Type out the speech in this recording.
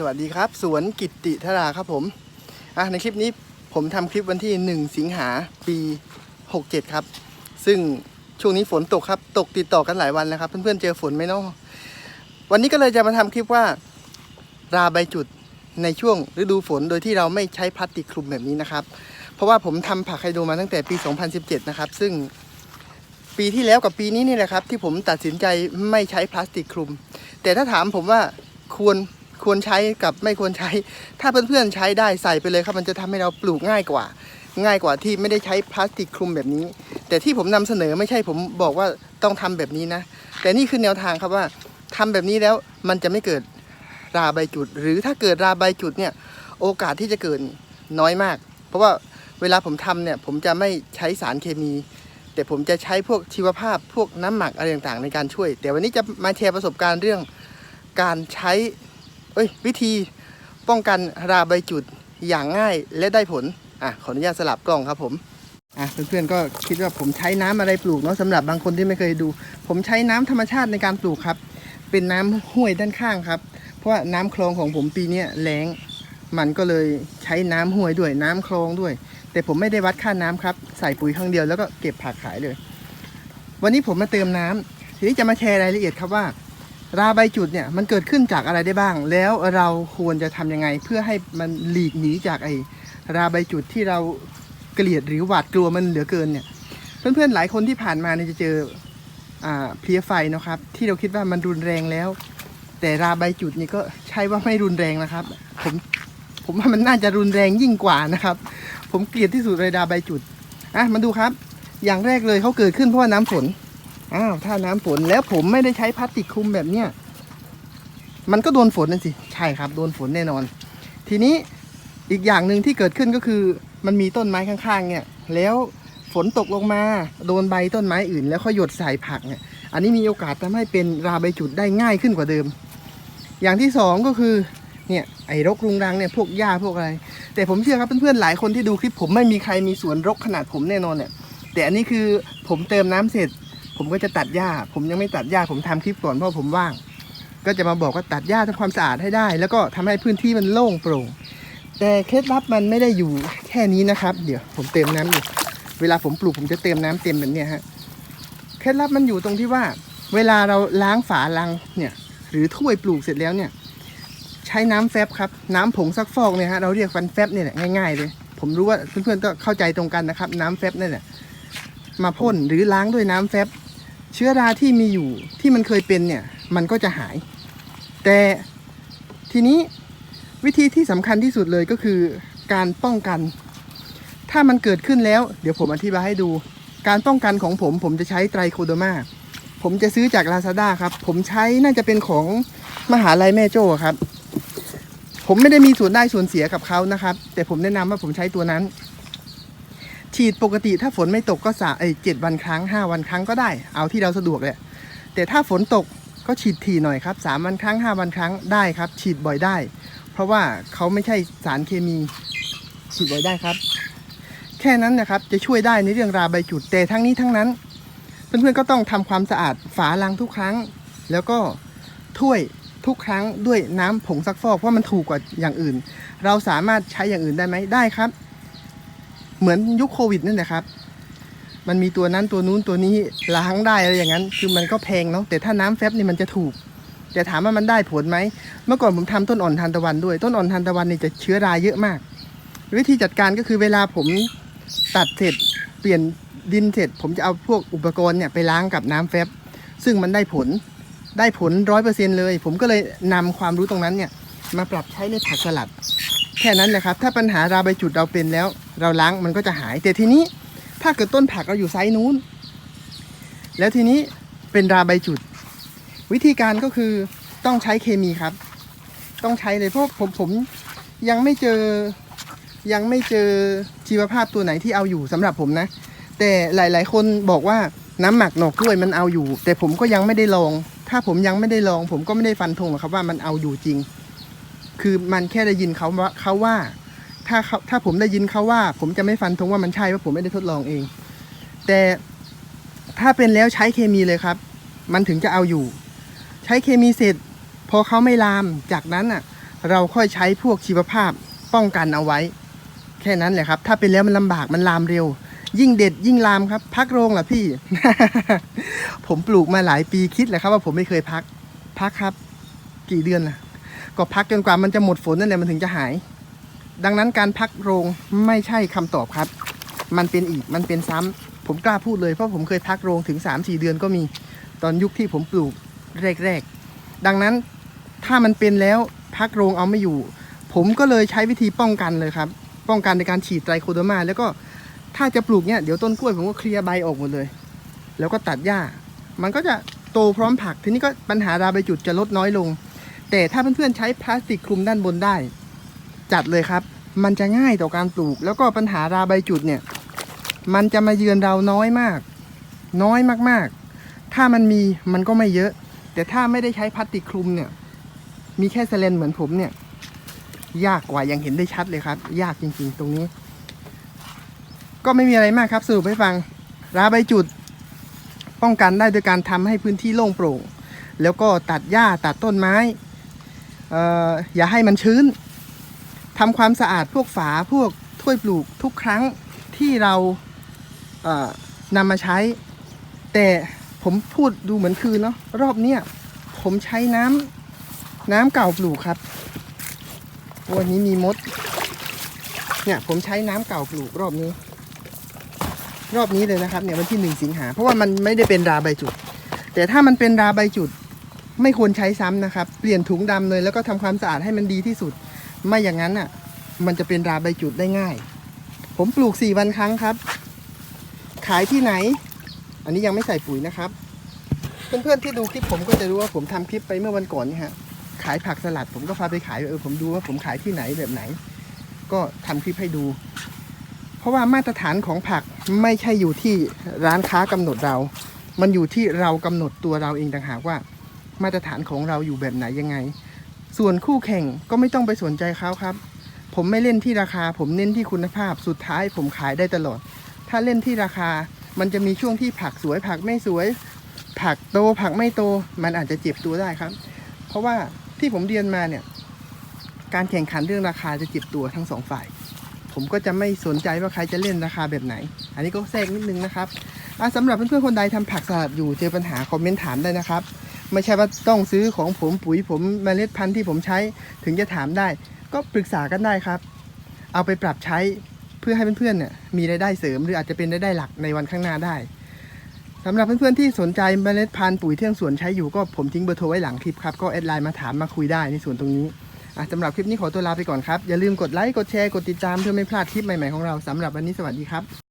สวัสดีครับ สวนกิตติธราครับผมอะในคลิปนี้ผมทำคลิปวันที่ 1 สิงหาปี 67 ครับ ซึ่งช่วงนี้ฝนตกครับ ตกติดต่อกันหลายวันแล้วครับ เพื่อนๆเจอฝนไหมเนาะวันนี้ก็เลยจะมาทำคลิปว่าราใบจุดในช่วงฤดูฝนโดยที่เราไม่ใช้พลาสติกคลุมแบบนี้นะครับ เพราะว่าผมทำผักไฮโดมาตั้งแต่ปี 2017 นะครับ ซึ่งปีที่แล้วกับปีนี้นี่แหละครับ ที่ผมตัดสินใจไม่ใช้พลาสติกคลุม แต่ถ้าถามผมว่าควร ควรใช้กับไม่ควรใช้ ถ้าเพื่อนๆใช้ได้ใส่ไปเลยครับ มันจะทำให้เราปลูกง่ายกว่า ง่ายกว่าที่ไม่ได้ใช้พลาสติกคลุมแบบนี้ แต่ที่ผมนำเสนอไม่ใช่ผมบอกว่าต้องทำแบบนี้นะ แต่นี่คือแนวทางครับว่าทำแบบนี้แล้วมันจะไม่เกิดราใบจุด หรือถ้าเกิดราใบจุดเนี่ยโอกาสที่จะเกิดน้อยมาก เพราะว่าเวลาผมทำเนี่ยผมจะไม่ใช้สารเคมี แต่ผมจะใช้พวกชีวภาพพวกน้ำหมักอะไรต่างๆ ในการช่วย แต่วันนี้จะมาแชร์ประสบการณ์เรื่องการใช้ เอ้ย วิธีป้องกันราใบจุดอย่างง่ายและได้ผล อะ ขออนุญาตสลับกล้องครับผม อะเพื่อนๆก็คิดว่าผมใช้น้ำอะไรปลูกเนาะสำหรับบางคนที่ไม่เคยดู ผมใช้น้ำธรรมชาติในการปลูกครับ เป็นน้ำห้วยด้านข้างครับ เพราะว่าน้ำคลองของผมปีเนี้แล้ง มันก็เลยใช้น้ำห้วยด้วยน้ำคลองด้วย แต่ผมไม่ได้วัดค่าน้ำครับ ใส่ปุ๋ยครั้งเดียวแล้วก็เก็บผักขายเลย วันนี้ผมมาเติมน้ำทีนี้จะมาแชร์รายละเอียดครับว่า ราใบจุดเนี่ยมันเกิดขึ้นจากอะไรได้บ้าง แล้วเราควรจะทำยังไง เพื่อให้มันหลีกหนีจากไอ้ราใบจุดที่เราเกลียดหรือหวาดกลัวมันเหลือเกินเนี่ย เพื่อนๆหลายคนที่ผ่านมาเนี่ยจะเจออ่าเพลียไฟนะครับ ที่เราคิดว่ามันรุนแรงแล้ว แต่ราใบจุดนี่ก็ใช่ว่าไม่รุนแรงนะครับ ผมผมว่ามันน่าจะรุนแรงยิ่งกว่านะครับ ผมเกลียดที่สุดเลยราใบจุดอะมาดูครับ อย่างแรกเลยเขาเกิดขึ้นเพราะว่าน้ำฝน อ้าวถ้าน้ำฝนแล้วผมไม่ได้ใช้พลาสติกคลุมแบบเนี้ยมันก็โดนฝนนั่นสิใช่ครับโดนฝนแน่นอน ทีนี้อีกอย่างหนึ่งที่เกิดขึ้นก็คือมันมีต้นไม้ข้างๆ เนี่ย แล้วฝนตกลงมาโดนใบต้นไม้อื่น แล้วเขาหยดใส่ผักเนี่ยอันนี้มีโอกาสทำให้เป็นราใบจุดได้ง่ายขึ้นกว่าเดิม อย่างที่สองก็คือเนี่ยไอ้รกรุงรังเนี่ยพวกหญ้าพวกอะไร แต่ผมเชื่อครับเพื่อนๆหลายคนที่ดูคลิปผมไม่มีใครมีสวนรกขนาดผมแน่นอนเนี่ยแต่อันนี้คือผมเติมน้ำเสร็จ ผมก็จะตัดหญ้า ผมยังไม่ตัดหญ้าผมทำคลิปก่อนเพราะผมว่าง ก็จะมาบอกว่าตัดหญ้าทำความสะอาดให้ได้ แล้วก็ทำให้พื้นที่มันโล่งโปร่ง แต่เคล็ดลับมันไม่ได้อยู่แค่นี้นะครับ เดี๋ยวผมเติมน้ำอยู่เวลาผมปลูกผมจะเติมน้ำเต็มแบบนี้ฮะเคล็ดลับมันอยู่ตรงที่ว่า เวลาเราล้างฝาลังเนี่ย หรือถ้วยปลูกเสร็จแล้วเนี่ย ใช้น้ำแฟบครับ น้ำผงซักฟอกเนี่ยฮะเราเรียกฟันแฟบเนี่ยแหละง่ายๆเลยผมรู้ว่าเพื่อนๆก็เข้าใจตรงกันนะครับ น้ำแฟบนั่นแหละมาพ่นหรือล้างด้วยน้ำแฟบ เชื้อราที่มีอยู่ที่มันเคยเป็นเนี่ยมันก็จะหาย แต่ทีนี้วิธีที่สำคัญที่สุดเลยก็คือการป้องกัน ถ้ามันเกิดขึ้นแล้ว เดี๋ยวผมอธิบายให้ดู การป้องกันของผมผมจะใช้ไตรโคโดมาผมจะซื้อจาก Lazada ครับ ผมใช้น่าจะเป็นของมหาลัยแม่โจ้ครับ ผมไม่ได้มีส่วนได้ส่วนเสียกับเขานะครับ แต่ผมแนะนำว่าผมใช้ตัวนั้น ฉีดปกติถ้าฝนไม่ตกก็สาเอ้ยเจ็ดวันครั้งห้าวันครั้งก็ได้ เอาที่เราสะดวกเลยแต่ถ้าฝนตกก็ฉีดถี่หน่อยครับสามวันครั้งห้าวันครั้งได้ครับ ฉีดบ่อยได้ เพราะว่าเขาไม่ใช่สารเคมีฉีดบ่อยได้ครับ แค่นั้นนะครับจะช่วยได้ในเรื่องราใบจุดแต่ทั้งนี้ทั้งนั้นเพื่อนๆก็ต้องทำความสะอาดฝาลังทุกครั้ง แล้วก็ถ้วยทุกครั้งด้วยน้ำผงซักฟอกเพราะมันถูกกว่าอย่างอื่น เราสามารถใช้อย่างอื่นได้ไหมได้ครับ เหมือนยุคโควิดนั่นแหละครับ มันมีตัวนั้นตัวนู้นตัวนี้ล้างได้อะไรอย่างนั้น คือมันก็แพงเนาะแต่ถ้าน้ำแฟบนี่มันจะถูกแต่ถามว่ามันได้ผลไหม เมื่อก่อนผมทำต้นอ่อนทานตะวันด้วย ต้นอ่อนทานตะวันนี่จะเชื้อราเยอะมาก วิธีจัดการก็คือเวลาผมตัดเสร็จเปลี่ยนดินเสร็จ ผมจะเอาพวกอุปกรณ์เนี่ยไปล้างกับน้ำแฟบ ซึ่งมันได้ผลได้ผลร้อยเปอร์เซ็นเลย ผมก็เลยนำความรู้ตรงนั้นเนี่ยมาปรับใช้ในผักสลัด แค่นั้นแหละครับ ถ้าปัญหาราใบจุดเราเป็นแล้ว เราล้างมันก็จะหายแต่ทีนี้ถ้าเกิดต้นผักเราอยู่ไซส์นู้น แล้วทีนี้เป็นราใบจุด วิธีการก็คือต้องใช้เคมีครับ ต้องใช้เลยเพราะผมผมยังไม่เจอยังไม่เจอชีวภาพตัวไหนที่เอาอยู่สำหรับผมนะ แต่หลาย ๆ คนบอกว่าน้ำหมักหนอกกล้วยมันเอาอยู่ แต่ผมก็ยังไม่ได้ลอง ถ้าผมยังไม่ได้ลอง ผมก็ไม่ได้ฟันธงหรอกครับว่ามันเอาอยู่จริง คือมันแค่ได้ยินเขาว่าเขาว่า ถ้าเขาถ้าผมได้ยินเขาว่า ผมจะไม่ฟันธงว่ามันใช่ว่าผมไม่ได้ทดลองเอง แต่ถ้าเป็นแล้วใช้เคมีเลยครับ มันถึงจะเอาอยู่ ใช้เคมีเสร็จ พอเขาไม่ลามจากนั้นอะ เราค่อยใช้พวกชีวภาพป้องกันเอาไว้ แค่นั้นแหละครับ ถ้าเป็นแล้วมันลำบากมันลามเร็ว ยิ่งเด็ดยิ่งลามครับ พักโรงเหรอพี่ ผมปลูกมาหลายปีคิดแหละครับว่าผมไม่เคยพัก พักครับ กี่เดือนนะก็พักจนกว่ามันจะหมดฝนนั่นแหละมันถึงจะหาย ดังนั้นการพักโรงไม่ใช่คำตอบครับ มันเป็นอีกมันเป็นซ้ำผมกล้าพูดเลยเพราะผมเคยพักโรงถึง 3-4 เดือนก็มีตอนยุคที่ผมปลูกแรกๆ ดังนั้นถ้ามันเป็นแล้วพักโรงเอาไม่อยู่ ผมก็เลยใช้วิธีป้องกันเลยครับ ป้องกันในการฉีดไตรโคโดมา แล้วก็ถ้าจะปลูกเนี่ยเดี๋ยวต้นกล้วยผมก็เคลียร์ใบออกหมดเลย แล้วก็ตัดหญ้า มันก็จะโตพร้อมผัก ทีนี้ก็ปัญหาราใบจุดจะลดน้อยลง แต่ถ้าเพื่อนๆใช้พลาสติกคลุมด้านบนได้ จัดเลยครับ มันจะง่ายต่อการปลูก แล้วก็ปัญหาราใบจุดเนี่ย มันจะมาเยือนเราน้อยมาก น้อยมากๆ ถ้ามันมีมันก็ไม่เยอะ แต่ถ้าไม่ได้ใช้พลาสติกคลุมเนี่ย มีแค่เซเลนเหมือนผมเนี่ย ยากกว่ายังเห็นได้ชัดเลยครับ ยากจริงๆ ตรงนี้ ก็ไม่มีอะไรมากครับสรุปให้ฟัง ราใบจุด ป้องกันได้โดยการทำให้พื้นที่โล่งโปร่ง แล้วก็ตัดหญ้าตัดต้นไม้เอ่ออย่าให้มันชื้น ทำความสะอาดพวกฝาพวกถ้วยปลูกทุกครั้งที่เราเอ่อนำมาใช้ แต่ผมพูดดูเหมือนคืนเนาะรอบเนี้ยผมใช้น้ำน้ำเก่าปลูกครับ วันนี้มีมด เนี่ยผมใช้น้ำเก่าปลูกรอบนี้ รอบนี้เลยนะครับเนี่ยวันที่หนึ่งสิงหาเพราะว่ามันไม่ได้เป็นราใบจุด แต่ถ้ามันเป็นราใบจุด ไม่ควรใช้ซ้ำนะครับ เปลี่ยนถุงดำเลยแล้วก็ทำความสะอาดให้มันดีที่สุด ไม่อย่างนั้นอะ มันจะเป็นราใบจุดได้ง่าย ผมปลูกสี่วันครั้งครับ ขายที่ไหน อันนี้ยังไม่ใส่ปุ๋ยนะครับ เพื่อนๆที่ดูคลิปผมก็จะรู้ว่าผมทำคลิปไปเมื่อวันก่อนนี่ฮะขายผักสลัดผมก็พาไปขายเออผมดูว่าผมขายที่ไหนแบบไหน ก็ทำคลิปให้ดู เพราะว่ามาตรฐานของผักไม่ใช่อยู่ที่ร้านค้ากำหนดเรา มันอยู่ที่เรากำหนดตัวเราเองต่างหากว่า มาตรฐานของเราอยู่แบบไหนยังไง ส่วนคู่แข่งก็ไม่ต้องไปสนใจเขาครับ ผมไม่เล่นที่ราคา ผมเน้นที่คุณภาพสุดท้ายผมขายได้ตลอด ถ้าเล่นที่ราคามันจะมีช่วงที่ผักสวยผักไม่สวย ผักโตผักไม่โต มันอาจจะเจ็บตัวได้ครับ เพราะว่าที่ผมเรียนมาเนี่ย การแข่งขันเรื่องราคาจะเจ็บตัวทั้งสองฝ่าย ผมก็จะไม่สนใจว่าใครจะเล่นราคาแบบไหน อันนี้ก็แทรกนิดนึงนะครับสำหรับเพื่อนๆคนใดทำผักสลัดอยู่เจอปัญหาคอมเมนต์ถามได้นะครับ ไม่ใช่ว่าต้องซื้อของผมปุ๋ยผมเมล็ดพันธุ์ที่ผมใช้ ถึงจะถามได้ ก็ปรึกษากันได้ครับ เอาไปปรับใช้เพื่อให้เพื่อนๆเนี่ยมีรายได้เสริม หรืออาจจะเป็นรายได้หลักในวันข้างหน้าได้สำหรับเพื่อนๆที่สนใจเมล็ดพันธุ์ปุ๋ยเที่ทางสวนใช้อยู่ก็ผมทิ้งเบอร์โทรไว้หลังคลิปครับก็แอดไลน์มาถามมาคุยได้ในส่วนตรงนี้สำหรับคลิปนี้ขอตัวลาไปก่อนครับ อย่าลืมกดไลค์กดแชร์กดติดตามเพื่อไม่พลาดคลิปใหม่ๆของเราสำหรับวันนี้สวัสดีครับ